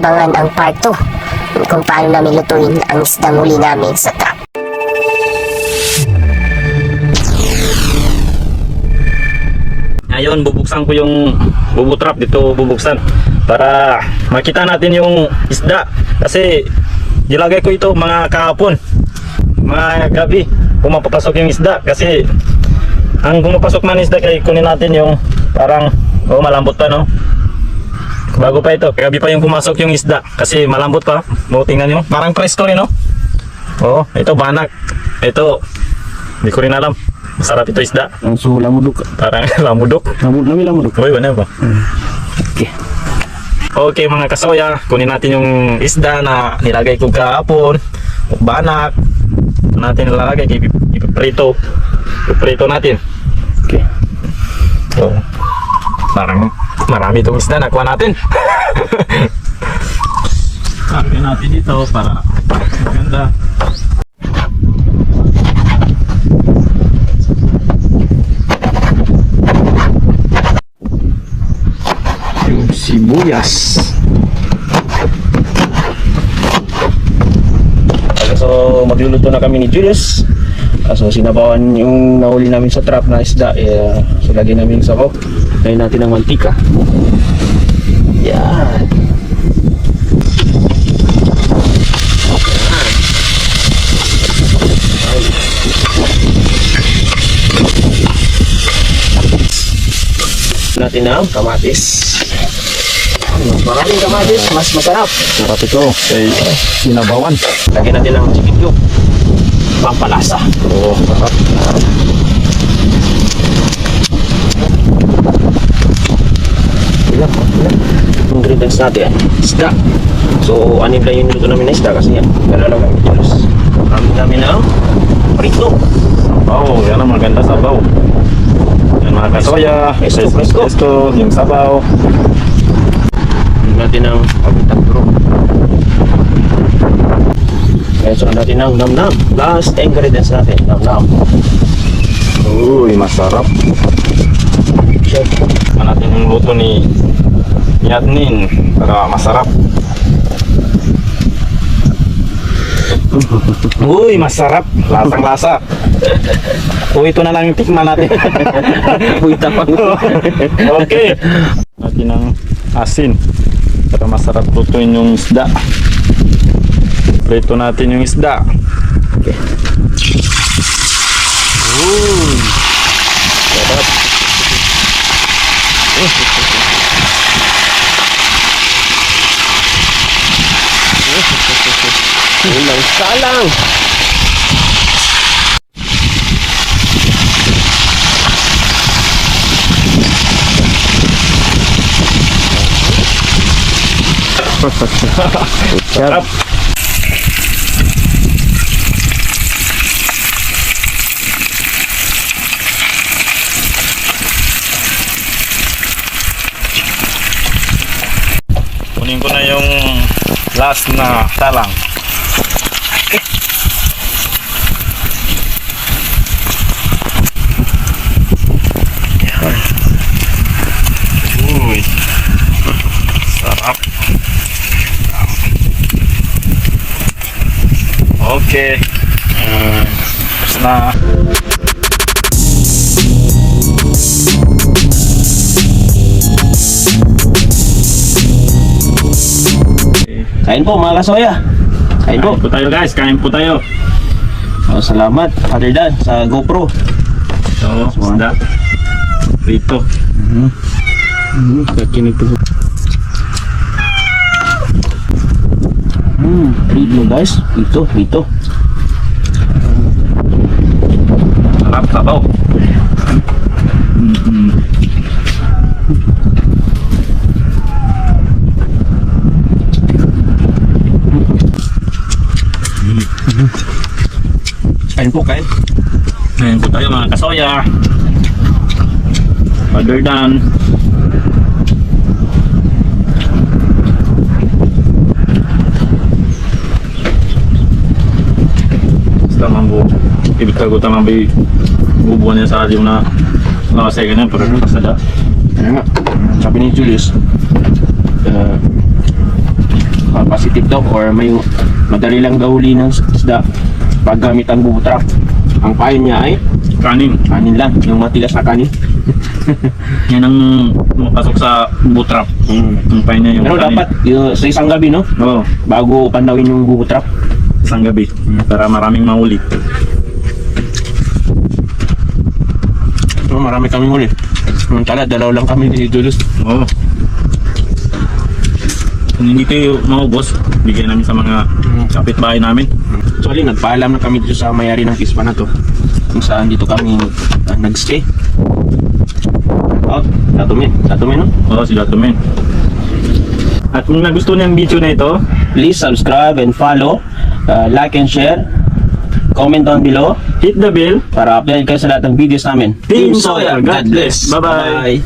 abangan ang part 2 kung paano namin lutuin ang isdang huli namin sa trap. Ngayon, bubuksan ko yung bubutrap dito bubuksan para makita natin yung isda. Kasi nilagay ko ito mga kahapon, mga gabi, pumapapasok yung isda. Kasi ang pumapasok man isda kay kunin natin yung parang oh malambot pa no. Bago pa ito, gabi pa yung pumasok yung isda kasi malambot pa. Mo tingnan nyo, parang presko rin no. Oo, ito banak. Ito, hindi ko rin alam. Masarap ito isda. Ang so lamudok. Parang lamudok. Lamud nami lamudok. Uy, wala ba? Okay. Okay mga kasoya, kunin natin yung isda na nilagay ko kahapon. Banak. Natin nilalagay, ip- ipiprito. Ipiprito natin. Okay. So, parang marami itong isda nakuha natin. Lagyan natin dito para maganda. Yung sibuyas. So magluluto na kami ni Julius. Ah, So sinabawan yung nahuli namin sa trap na isda. Eh, so lagyan namin sa sabaw. Lagyan natin ng mantika. Yan. natin ang kamatis. Mas maraming kamatis, mas masarap. Sarap ito. Kay sinabawan. Lagyan natin ng chicken cube. Pampalasa. Oo, sarap. Natin. Isda. So, anim lang yung niluto namin na isda kasi yan. Gano'n lang ang videos. Marami namin ng prito. Sabaw, yan ang maganda sabaw. Yan mga kasoya, presko, presko. presko, yung sabaw. Lagyan natin ng pagutang turo. Kaya so natin ng nam-nam. Last ingredients natin, nam-nam. Uy, masarap. Chef. Tingnan natin yung luto ni Yadnin para masarap. Uy, masarap. Lasang lasa. O ito na lang yung tikman natin. Uy, tapang. okay. Natin ng asin para masarap lutuin yung isda. Prito natin yung isda. Okay. Uy. Sarap. Unang salang. Sarap. Kunin ko na yung last na talang. Sarap. Okay. Uh, tapos na. Kain po mga kasoya. Kain po. Kain po tayo guys, kain po tayo. Oh, salamat Father Dan sa GoPro. So, isda. Prito. Hmm, kakinig po. Hmm, prito guys. Prito, prito. Sarap sabaw. Kain po, kain. Ngayon po tayo mga kasoya. Other than Basta mambo. Ibig ko tamang bi bubuan niya sa yung na nakasaya ganyan pero kasada. Ano nga, sabi ni Julius, uh, daw or may madali lang daw huli ng isda paggamit ang bubut trap. Ang payo niya ay Kanin. kanin lang, yung matigas na kanin. Yan ang pumapasok sa bubut trap. Mm. Ang pain niya yung Pero kanin. dapat yung, sa isang gabi no, Oo. bago pandawin yung bubut trap. Isang gabi. Para maraming mahuli. So, marami kami huli. Samantala, dalaw lang kami ni Julius. Oo. Kung hindi tayo maubos, bigyan namin sa mga kapitbahay namin. Actually, nagpaalam na kami dito sa mayari ng kispa na to. Kung saan dito kami uh, nagstay. Oh, datumin. Datumin, no? Oo, sila to men. At kung nagustuhan niyo ang video na ito, Please subscribe and follow. Uh, like and share. Comment down below hit the bell. para update kayo sa lahat ng videos namin. Team Sawyer, God bless. Bye-bye. Bye.